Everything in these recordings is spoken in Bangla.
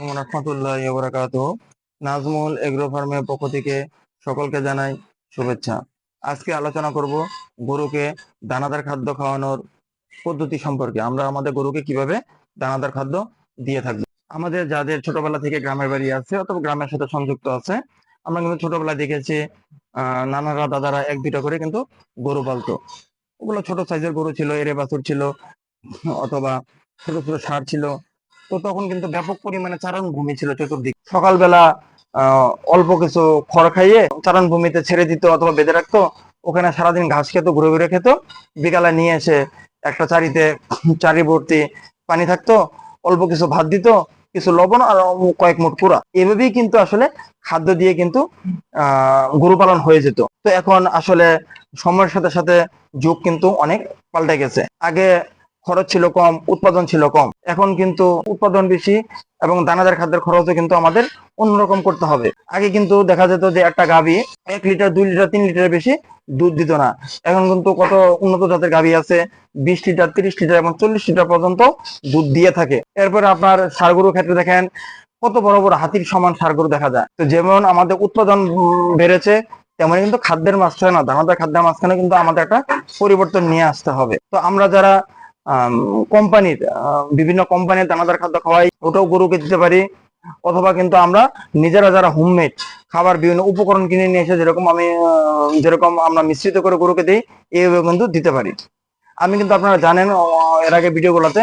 রহমতুল্লাহ নাজমুল এগ্রো ফার্মের পক্ষ থেকে সকলকে জানাই শুভেচ্ছা। আজকে আলোচনা করব গরুকে দানাদার খাদ্য খাওয়ানোর পদ্ধতি সম্পর্কে। আমরা আমাদের গরুকে কীভাবে দানাদার খাদ্য দিয়ে থাকব আমাদের যাদের ছোটবেলা থেকে গ্রামের বাড়ি আছে অথবা গ্রামের সাথে সংযুক্ত আছে, আমরা কিন্তু ছোটবেলায় দেখেছি আহ নানারা দাদারা এক দুইটা করে কিন্তু গরু পালতো। ওগুলো ছোট সাইজের গরু ছিল এরে বাছুর ছিল, অথবা ছোট ছোট সার ছিল তো তখন কিন্তু ব্যাপক পরিমাণে চারণ ভূমি ছিল চতুর্দিক। সকালবেলা অল্প কিছু খড় খাইয়ে চারণ ভূমিতে ছেড়ে দিত অথবা বেঁধে রাখতো। ওখানে সারাদিন ঘাস খেত, ঘুরে ঘুরে খেত। বিকালে নিয়ে এসে একটা চারিতে চারি ভর্তি পানি থাকতো, অল্প কিছু ভাত দিত, কিছু লবণ আর কয়েক মুঠ কুড়া। এভাবেই কিন্তু আসলে খাদ্য দিয়ে কিন্তু গরু পালন হয়ে যেত। তো এখন আসলে সময়ের সাথে সাথে যুগ কিন্তু অনেক পাল্টে গেছে। আগে খরচ ছিল কম, উৎপাদন ছিল কম। এখন কিন্তু উৎপাদন বেশি এবং দানাদার খাদ্যের খরচও কিন্তু আমাদের অন্যরকম করতে হবে। আগে কিন্তু দেখা যেত যে একটা গাভী এক লিটার, দুই লিটার, তিন লিটার বেশি দুধ দিত না। এখন কিন্তু কত উন্নত জাতের গাভী আছে, বিশ লিটার, তিরিশ লিটার এবং চল্লিশ লিটার পর্যন্ত দুধ দিয়ে থাকে। এরপরে আপনার সার গরুর ক্ষেত্রে দেখেন, কত বড় বড় হাতির সমান সার গরু দেখা যায়। তো যেমন আমাদের উৎপাদন বেড়েছে, তেমনি কিন্তু খাদ্যের মাঝখানে না দানাদার খাদ্যের মাঝখানে কিন্তু আমাদের একটা পরিবর্তন নিয়ে আসতে হবে। তো আমরা যারা কোম্পানির বিভিন্ন কোম্পানির দানাদার খাদ্য খাওয়াই, ওটাও গরুকে দিতে পারি। অথবা কিন্তু আমরা নিজেরা যারা হোমমেড খাবার, বিভিন্ন উপকরণ কিনে নিয়ে এসে যেরকম আমি যেরকম আমরা মিশ্রিত করে গরুকে দিই এইভাবে কিন্তু দিতে পারি। আমি কিন্তু আপনারা জানেন এর আগে ভিডিওগুলোতে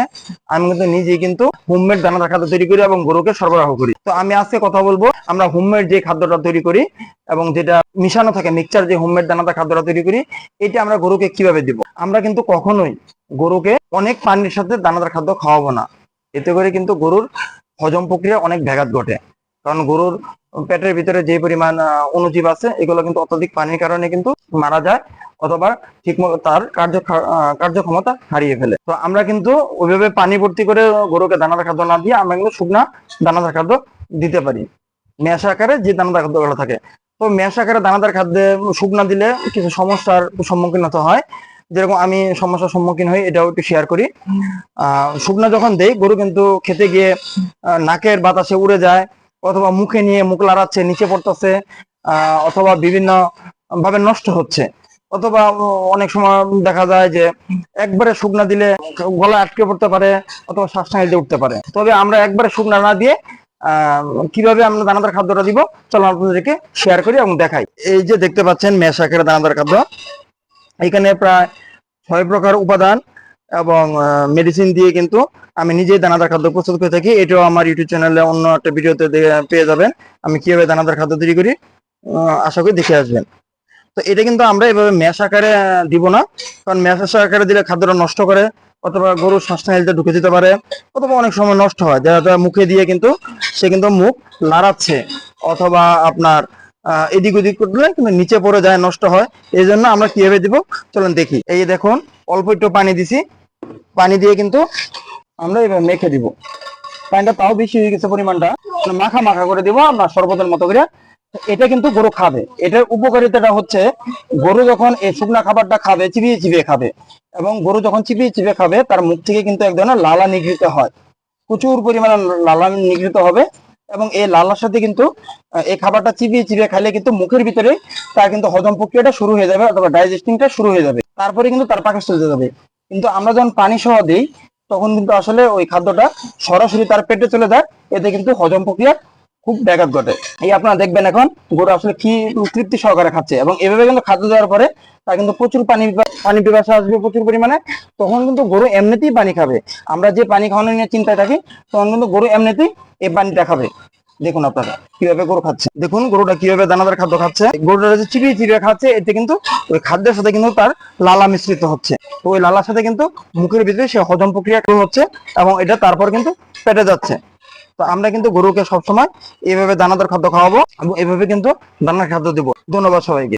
আমি কিন্তু নিজেই কিন্তু হোমমেড দানাদার খাদ্য তৈরি করি এবং গরুকে সরবরাহ করি। তো আমি আজকে কথা বলব, আমরা হোমমেড যে খাদ্যটা তৈরি করি এবং যেটা মিশানো থাকে মিক্সচার যে হোমমেড দানাদার খাদ্যটা তৈরি করি, এটা আমরা গরুকে কীভাবে দিব? আমরা কিন্তু কখনোই গরুকে অনেক পানির সাথে দানাদার খাদ্য খাওয়াবো না। এতে করে কিন্তু গরুর হজম প্রক্রিয়া অনেক ব্যাঘাত ঘটে। কারণ গরুর পেটের ভিতরে যে পরিমাণ আহ, অণুজীব আছে এগুলো কিন্তু অত্যাধিক পানির কারণে কিন্তু মারা যায় অথবা ঠিকমতো তার কার্য কার্যক্ষমতা হারিয়ে ফেলে। তো আমরা কিন্তু ওইভাবে পানি ভর্তি করে গরুকে দানাদার খাদ্য না দিয়ে আমরা কিন্তু শুকনা দানাদার খাদ্য দিতে পারি। ম্যাশ আকারে যে দানাদার খাদ্যগুলো থাকে। তো ম্যাশ আকারে দানাদার খাদ্যে শুকনা দিলে কিছু সমস্যার সম্মুখীন হতে হয়। যেরকম আমি সমস্যার সম্মুখীন হই এটাও একটু শেয়ার করি। আহ শুকনা যখন দেই গরু কিন্তু খেতে গিয়ে নাকের বাতাসে উড়ে যায় অথবা মুখে নিয়ে মুখ লাড়াচ্ছে নিচে পড়তেছে আহ, অথবা বিভিন্ন ভাবে নষ্ট হচ্ছে। অথবা অনেক সময় দেখা যায় যে একবারে শুকনা দিলে গলা আটকে পড়তে পারে অথবা শ্বাস দিয়ে উঠতে পারে। তবে আমরা একবারে শুকনা না দিয়ে আহ কীভাবে আমরা দানাদার খাদ্যটা দিব চলো আপনাদেরকে শেয়ার করি এবং দেখাই। এই যে দেখতে পাচ্ছেন মেশাকের দানাদার খাদ্য। এখানে প্রায় ছয় প্রকার উপাদান এবং মেডিসিন দিয়ে কিন্তু আমি নিজেই দানাদার খাদ্য প্রস্তুত করে থাকি। এটাও আমার ইউটিউব চ্যানেলে অন্য একটা ভিডিওতে পেয়ে যাবেন। আমি কীভাবে দানাদার খাদ্য তৈরি করি আশা করি দেখে আসবেন। তো এটা কিন্তু আমরা এভাবে ম্যাশ আকারে দিব না। কারণ ম্যাশ আকারে দিলে খাদ্যটা নষ্ট করে, অথবা গরুর শ্বাসনালীতে ঢুকে যেতে পারে, অথবা অনেক সময় নষ্ট হয়। যারা মুখে দিয়ে কিন্তু, সে কিন্তু মুখ লাড়াচ্ছে অথবা আপনার এদিক ওদিক করলে কিন্তু নিচে পড়ে যায়, নষ্ট হয়। এই জন্য আমরা কীভাবে দিব? চলুন দেখি। এই দেখুন, অল্প একটু পানি দিছি। পানি দিয়ে কিন্তু আমরা এবার মেখে দিব। পানিটা তাও বেশি হয়ে গেছে পরিমাণটা। মানে মাখা মাখা করে দিব আমরা শরবতের মতো করে। এটা কিন্তু গরু খাবে। এটার উপকারিতাটা হচ্ছে, গরু যখন এই শুকনা খাবারটা খাবে, চিবিয়ে চিবিয়ে খাবে, এবং গরু যখন চিবিয়ে চিবিয়ে খাবে, তার মুখ থেকে কিন্তু এক ধরনের লালা নিগৃহীত হয়। প্রচুর পরিমাণে লালা নিগৃহীত হবে। এবং এই লালার সাথে কিন্তু এই খাবারটা চিবিয়ে চিবিয়ে খাইলে কিন্তু মুখের ভিতরে তার কিন্তু হজম প্রক্রিয়াটা শুরু হয়ে যাবে অথবা ডাইজেস্টিংটা শুরু হয়ে যাবে। তারপরে কিন্তু তার পাকে চলে যাবে। কিন্তু আমরা যখন পানি সহ দিই, তখন কিন্তু আসলে ওই খাদ্যটা সরাসরি তার পেটে চলে যায়। এতে কিন্তু হজম প্রক্রিয়া খুব ব্যাঘাত ঘটে। এই আপনারা দেখবেন এখন, গরু আসলে কি তৃপ্তি সহকারে খাচ্ছে এবং এভাবে কিন্তু খাদ্য দেওয়ার পরে তার কিন্তু প্রচুর পানি পানি পিপাসা আসবে প্রচুর পরিমাণে, তখন কিন্তু গরু এমনিতেই পানি খাবে। আমরা যে পানি খাওয়ানো নিয়ে চিন্তায় থাকি, তখন কিন্তু গরু এমনিতেই এই পানিটা খাবে। দেখুন আপনারা, কীভাবে গরু খাচ্ছে। দেখুন গরুটা কীভাবে দানাদার খাদ্য খাচ্ছে। গরুটা যে চিবিয়ে চিবিয়ে খাচ্ছে, এতে কিন্তু ওই খাদ্যের সাথে কিন্তু তার লালা মিশ্রিত হচ্ছে। তো ওই লালার সাথে কিন্তু মুখের ভিতরে সে হজম প্রক্রিয়া হচ্ছে এবং এটা তারপর কিন্তু পেটে যাচ্ছে। তো আমরা কিন্তু গরুকে সবসময় এইভাবে দানাদার খাদ্য খাওয়াবো এবং এভাবে কিন্তু দানার খাদ্য দিব। ধন্যবাদ সবাইকে।